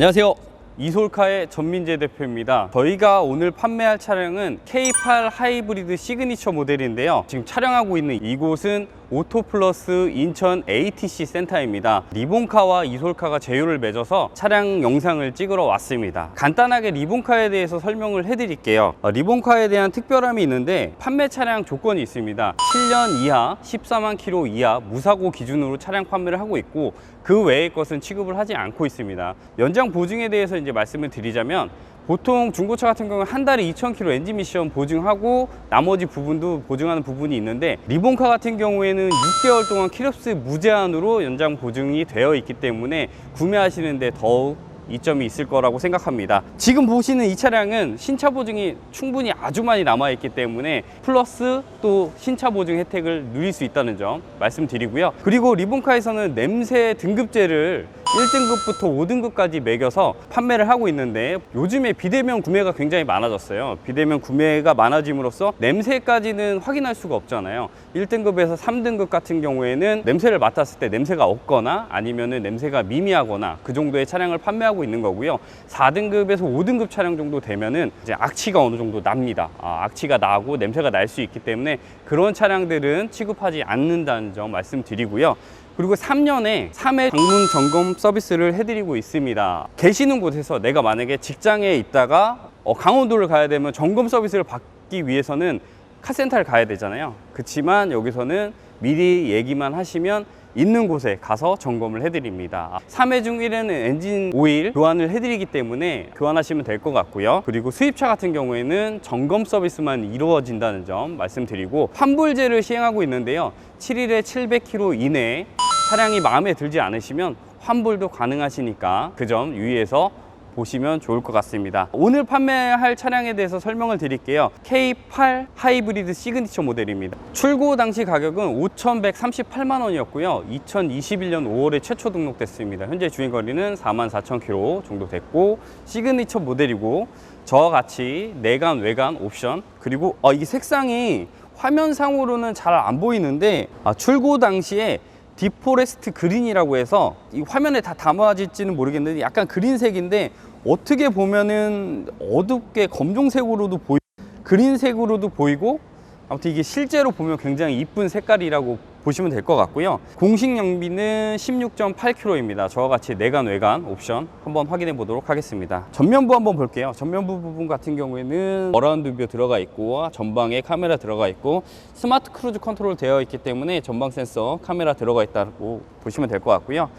안녕하세요. 이솔카의 전민재 대표입니다. 저희가 오늘 판매할 차량은 K8 하이브리드 시그니처 모델인데요. 지금 촬영하고 있는 이곳은 오토플러스 인천 ATC 센터입니다. 리본카와 이솔카가 제휴를 맺어서 차량 영상을 찍으러 왔습니다. 간단하게 리본카에 대해서 설명을 해드릴게요. 어, 리본카에 대한 특별함이 있는데 판매 차량 조건이 있습니다. 7년 이하, 14만 킬로 이하 무사고 기준으로 차량 판매를 하고 있고 그 외의 것은 취급을 하지 않고 있습니다. 연장 보증에 대해서 이제 말씀을 드리자면 보통 중고차 같은 경우는 한 달에 2,000km 엔진 미션 보증하고 나머지 부분도 보증하는 부분이 있는데 리본카 같은 경우에는 6개월 동안 키로수 무제한으로 연장 보증이 되어 있기 때문에 구매하시는데 더욱 이점이 있을 거라고 생각합니다. 지금 보시는 이 차량은 신차 보증이 충분히 아주 많이 남아 있기 때문에 플러스 또 신차 보증 혜택을 누릴 수 있다는 점 말씀드리고요. 그리고 리본카에서는 냄새 등급제를 1등급부터 5등급까지 매겨서 판매를 하고 있는데 요즘에 비대면 구매가 굉장히 많아졌어요. 비대면 구매가 많아짐으로써 냄새까지는 확인할 수가 없잖아요. 1등급에서 3등급 같은 경우에는 냄새를 맡았을 때 냄새가 없거나 아니면 은 냄새가 미미하거나 그 정도의 차량을 판매하고 있는 거고요. 4등급에서 5등급 차량 정도 되면은 이제 악취가 어느 정도 납니다. 아, 악취가 나고 냄새가 날 수 있기 때문에 그런 차량들은 취급하지 않는다는 점 말씀드리고요. 그리고 3년에 3회 방문 점검 서비스를 해드리고 있습니다. 계시는 곳에서 내가 만약에 직장에 있다가 어, 강원도를 가야 되면 점검 서비스를 받기 위해서는 카센터를 가야 되잖아요. 그렇지만 여기서는 미리 얘기만 하시면 있는 곳에 가서 점검을 해드립니다. 3회 중 1회는 엔진 오일 교환을 해드리기 때문에 교환하시면 될 것 같고요. 그리고 수입차 같은 경우에는 점검 서비스만 이루어진다는 점 말씀드리고 환불제를 시행하고 있는데요. 7일에 700km 이내에 차량이 마음에 들지 않으시면 환불도 가능하시니까 그 점 유의해서 보시면 좋을 것 같습니다. 오늘 판매할 차량에 대해서 설명을 드릴게요. K8 하이브리드 시그니처 모델입니다. 출고 당시 가격은 5,138만 원이었고요. 2021년 5월에 최초 등록됐습니다. 현재 주행 거리는 44,000km 정도 됐고 시그니처 모델이고 저와 같이 내관, 외관 옵션 그리고 어, 이게 색상이 화면상으로는 잘 안 보이는데 아, 출고 당시에 디포레스트 그린이라고 해서 이 화면에 다 담아질지는 모르겠는데 약간 그린색인데 어떻게 보면은 어둡게 검정색으로도 보이 그린색으로도 보이고 아무튼 이게 실제로 보면 굉장히 이쁜 색깔이라고 보시면 될 것 같고요. 공식 연비는 16.8km입니다. 저와 같이 내관 외관 옵션 한번 확인해 보도록 하겠습니다. 전면부 한번 볼게요. 전면부 부분 같은 경우에는 어라운드 뷰 들어가 있고 전방에 카메라 들어가 있고 스마트 크루즈 컨트롤 되어 있기 때문에 전방 센서 카메라 들어가 있다고 보시면 될 것 같고요.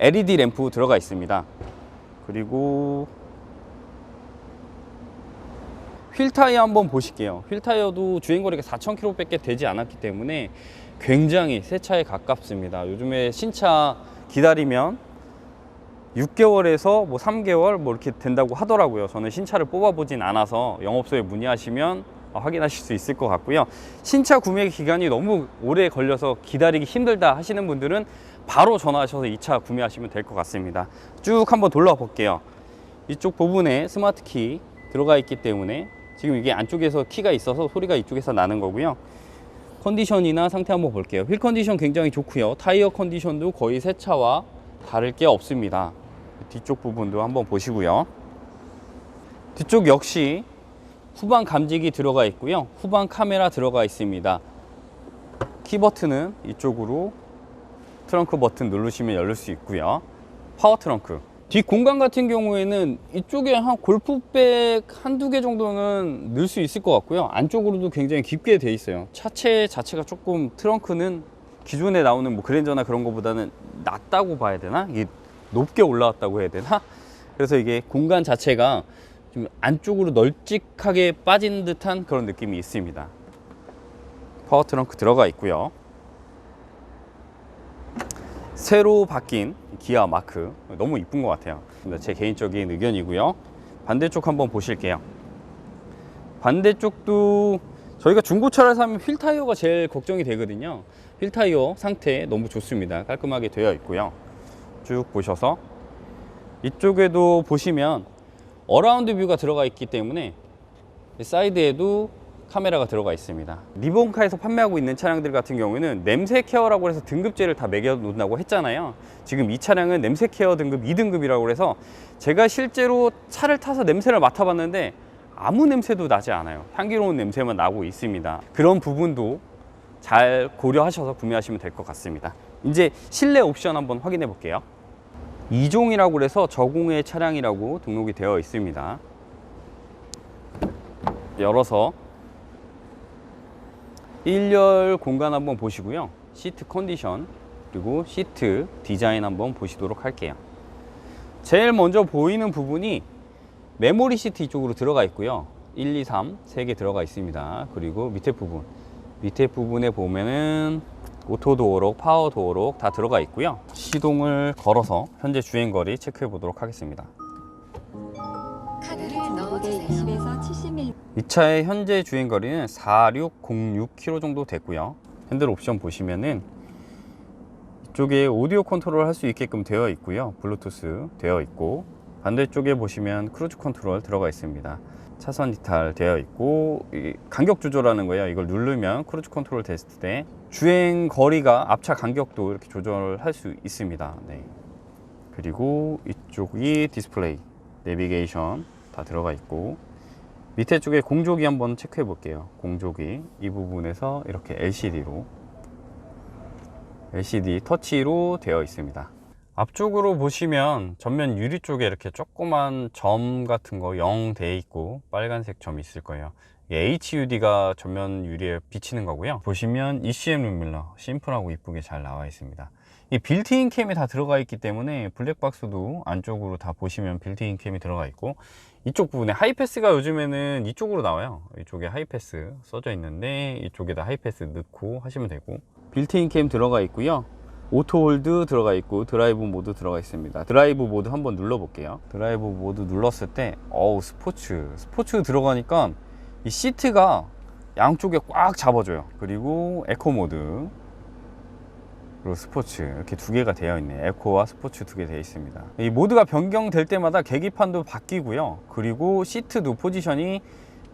LED 램프 들어가 있습니다. 그리고 휠 타이어 한번 보실게요. 휠 타이어도 주행 거리가 4,000km밖에 되지 않았기 때문에 굉장히 새 차에 가깝습니다. 요즘에 신차 기다리면 6개월에서 뭐 3개월 뭐 이렇게 된다고 하더라고요. 저는 신차를 뽑아보진 않아서 영업소에 문의하시면 어, 확인하실 수 있을 것 같고요. 신차 구매 기간이 너무 오래 걸려서 기다리기 힘들다 하시는 분들은 바로 전화하셔서 이 차 구매하시면 될 것 같습니다. 쭉 한번 돌려 볼게요. 이쪽 부분에 스마트 키 들어가 있기 때문에 지금 이게 안쪽에서 키가 있어서 소리가 이쪽에서 나는 거고요. 컨디션이나 상태 한번 볼게요. 휠 컨디션 굉장히 좋고요. 타이어 컨디션도 거의 새 차와 다를 게 없습니다. 뒤쪽 부분도 한번 보시고요. 뒤쪽 역시 후방 감지기 들어가 있고요. 후방 카메라 들어가 있습니다. 키 버튼은 이쪽으로 트렁크 버튼 누르시면 열릴 수 있고요. 파워 트렁크. 뒷 공간 같은 경우에는 이쪽에 한 골프백 한두 개 정도는 넣을 수 있을 것 같고요. 안쪽으로도 굉장히 깊게 돼 있어요. 차체 자체가 조금 트렁크는 기존에 나오는 뭐 그랜저나 그런 거보다는 낮다고 봐야 되나? 이게 높게 올라왔다고 해야 되나? 그래서 이게 공간 자체가 좀 안쪽으로 널찍하게 빠진 듯한 그런 느낌이 있습니다. 파워 트렁크 들어가 있고요. 새로 바뀐 기아 마크 너무 이쁜 것 같아요. 제 개인적인 의견이고요. 반대쪽 한번 보실게요. 반대쪽도 저희가 중고차를 사면 휠 타이어가 제일 걱정이 되거든요. 휠 타이어 상태 너무 좋습니다. 깔끔하게 되어 있고요. 쭉 보셔서 이쪽에도 보시면 어라운드 뷰가 들어가 있기 때문에 사이드에도 카메라가 들어가 있습니다. 리본카에서 판매하고 있는 차량들 같은 경우에는 냄새 케어라고 해서 등급제를 다 매겨 놓는다고 했잖아요. 지금 이 차량은 냄새 케어 등급 2등급이라고 해서 제가 실제로 차를 타서 냄새를 맡아봤는데 아무 냄새도 나지 않아요. 향기로운 냄새만 나고 있습니다. 그런 부분도 잘 고려하셔서 구매하시면 될 것 같습니다. 이제 실내 옵션 한번 확인해 볼게요. 2종이라고 해서 저공해 차량이라고 등록이 되어 있습니다. 열어서 1열 공간 한번 보시고요. 시트 컨디션 그리고 시트 디자인 한번 보시도록 할게요. 제일 먼저 보이는 부분이 메모리 시트 이쪽으로 들어가 있고요. 1, 2, 3, 3개 들어가 있습니다. 그리고 밑에 부분. 밑에 부분에 보면은 오토 도어록, 파워 도어록 다 들어가 있고요. 시동을 걸어서 현재 주행 거리 체크해 보도록 하겠습니다. 카드를 넣어주세요. 20에서 70mm 이 차의 현재 주행 거리는 4606km 정도 됐고요. 핸들 옵션 보시면은 이쪽에 오디오 컨트롤 할 수 있게끔 되어 있고요. 블루투스 되어 있고 반대쪽에 보시면 크루즈 컨트롤 들어가 있습니다. 차선 이탈 되어 있고 이 간격 조절하는 거예요. 이걸 누르면 크루즈 컨트롤 됐을 때 주행 거리가 앞차 간격도 이렇게 조절할 수 있습니다. 네. 그리고 이쪽이 디스플레이, 내비게이션 다 들어가 있고 밑에 쪽에 공조기 한번 체크해 볼게요. 공조기 이 부분에서 이렇게 LCD로 LCD 터치로 되어 있습니다. 앞쪽으로 보시면 전면 유리 쪽에 이렇게 조그만 점 같은 거 0 돼 있고 빨간색 점이 있을 거예요. HUD가 전면 유리에 비치는 거고요. 보시면 ECM 룸밀러 심플하고 이쁘게 잘 나와 있습니다. 이 빌트인 캠이 다 들어가 있기 때문에 블랙박스도 안쪽으로 다 보시면 빌트인 캠이 들어가 있고 이쪽 부분에 하이패스가 요즘에는 이쪽으로 나와요. 이쪽에 하이패스 써져 있는데 이쪽에다 하이패스 넣고 하시면 되고 빌트인 캠 들어가 있고요. 오토 홀드 들어가 있고 드라이브 모드 들어가 있습니다. 드라이브 모드 한번 눌러 볼게요. 드라이브 모드 눌렀을 때 어우 스포츠 스포츠 들어가니까 이 시트가 양쪽에 꽉 잡아줘요. 그리고 에코 모드 그리고 스포츠 이렇게 두 개가 되어 있네. 에코와 스포츠 두 개 되어 있습니다. 이 모드가 변경될 때마다 계기판도 바뀌고요. 그리고 시트도 포지션이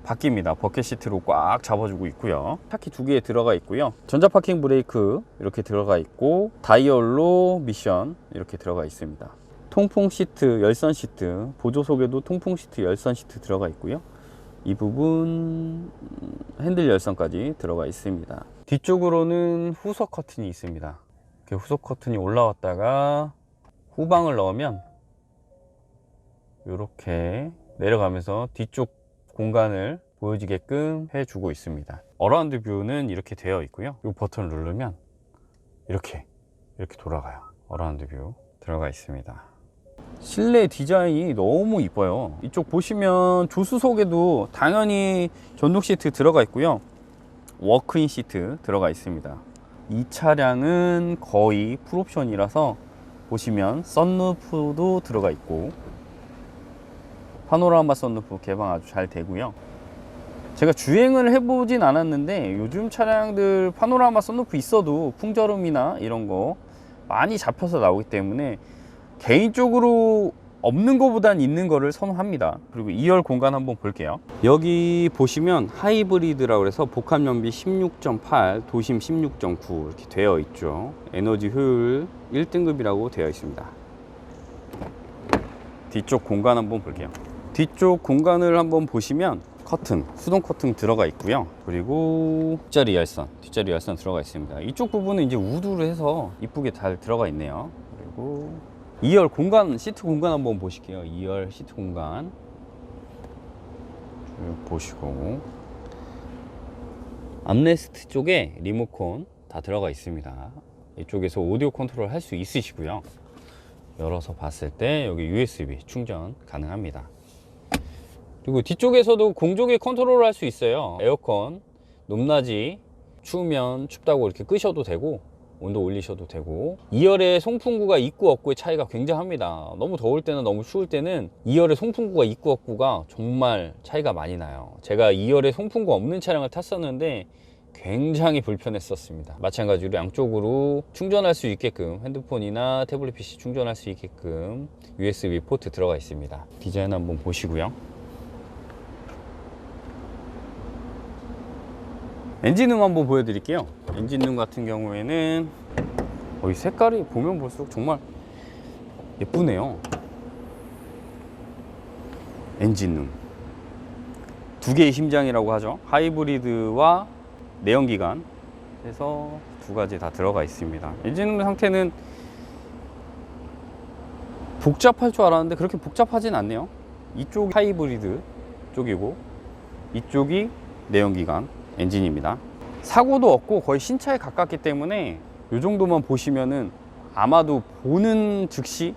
바뀝니다. 버켓 시트로 꽉 잡아주고 있고요. 차키 두개 들어가 있고요. 전자 파킹 브레이크 이렇게 들어가 있고 다이얼로 미션 이렇게 들어가 있습니다. 통풍 시트, 열선 시트, 보조 속에도 통풍 시트, 열선 시트 들어가 있고요. 이 부분 음, 핸들 열선까지 들어가 있습니다. 뒤쪽으로는 후석 커튼이 있습니다. 이렇게 후석 커튼이 올라왔다가 후방을 넣으면 이렇게 내려가면서 뒤쪽 공간을 보여지게끔 해주고 있습니다. 어라운드 뷰는 이렇게 되어 있고요. 이 버튼을 누르면 이렇게 이렇게 돌아가요. 어라운드 뷰 들어가 있습니다. 실내 디자인이 너무 이뻐요. 이쪽 보시면 조수석에도 당연히 전동 시트 들어가 있고요. 워크인 시트 들어가 있습니다. 이 차량은 거의 풀옵션이라서 보시면 썬루프도 들어가 있고 파노라마 썬루프 개방 아주 잘 되고요. 제가 주행을 해보진 않았는데 요즘 차량들 파노라마 썬루프 있어도 풍절음이나 이런 거 많이 잡혀서 나오기 때문에 개인적으로 없는 것보단 있는 거를 선호합니다. 그리고 2열 공간 한번 볼게요. 여기 보시면 하이브리드라고 해서 복합 연비 16.8, 도심 16.9 이렇게 되어 있죠. 에너지 효율 1등급이라고 되어 있습니다. 뒤쪽 공간 한번 볼게요. 뒤쪽 공간을 한번 보시면 커튼, 수동 커튼 들어가 있고요. 그리고 뒷자리 열선, 뒷자리 열선 들어가 있습니다. 이쪽 부분은 이제 우드로 해서 이쁘게 잘 들어가 있네요. 그리고 2열 공간, 시트 공간 한번 보실게요. 2열 시트 공간. 쭉 보시고. 암레스트 쪽에 리모컨 다 들어가 있습니다. 이쪽에서 오디오 컨트롤 할 수 있으시고요. 열어서 봤을 때 여기 USB 충전 가능합니다. 그리고 뒤쪽에서도 공조기 컨트롤 할 수 있어요. 에어컨, 높낮이, 추우면 춥다고 이렇게 끄셔도 되고, 온도 올리셔도 되고 2열의 송풍구가 있고 없고의 차이가 굉장합니다. 너무 더울 때는 너무 추울 때는 2열의 송풍구가 있고 없고가 정말 차이가 많이 나요. 제가 2열에 송풍구 없는 차량을 탔었는데 굉장히 불편했었습니다. 마찬가지로 양쪽으로 충전할 수 있게끔 핸드폰이나 태블릿 PC 충전할 수 있게끔 USB 포트 들어가 있습니다. 디자인 한번 보시고요 엔진룸 한번 보여드릴게요. 엔진룸 같은 경우에는 어, 이 색깔이 보면 볼수록 정말 예쁘네요. 엔진룸. 두 개의 심장이라고 하죠. 하이브리드와 내연기관 해서 두 가지 다 들어가 있습니다. 엔진룸 상태는 복잡할 줄 알았는데 그렇게 복잡하진 않네요. 이쪽 하이브리드 쪽이고 이쪽이 내연기관 엔진입니다. 사고도 없고 거의 신차에 가깝기 때문에 이 정도만 보시면은 아마도 보는 즉시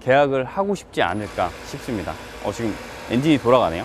계약을 하고 싶지 않을까 싶습니다. 어, 지금 엔진이 돌아가네요.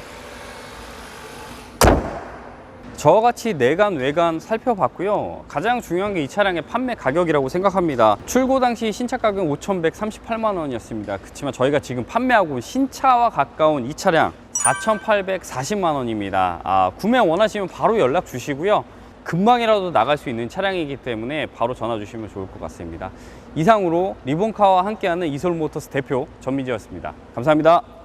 저와 같이 내관 외관 살펴봤고요. 가장 중요한 게 이 차량의 판매 가격이라고 생각합니다. 출고 당시 신차 가격은 5,138만 원이었습니다. 그렇지만 저희가 지금 판매하고 신차와 가까운 이 차량 4,840만 원입니다. 아, 구매 원하시면 바로 연락 주시고요. 금방이라도 나갈 수 있는 차량이기 때문에 바로 전화 주시면 좋을 것 같습니다. 이상으로 리본카와 함께하는 이솔모터스 대표 전민지였습니다. 감사합니다.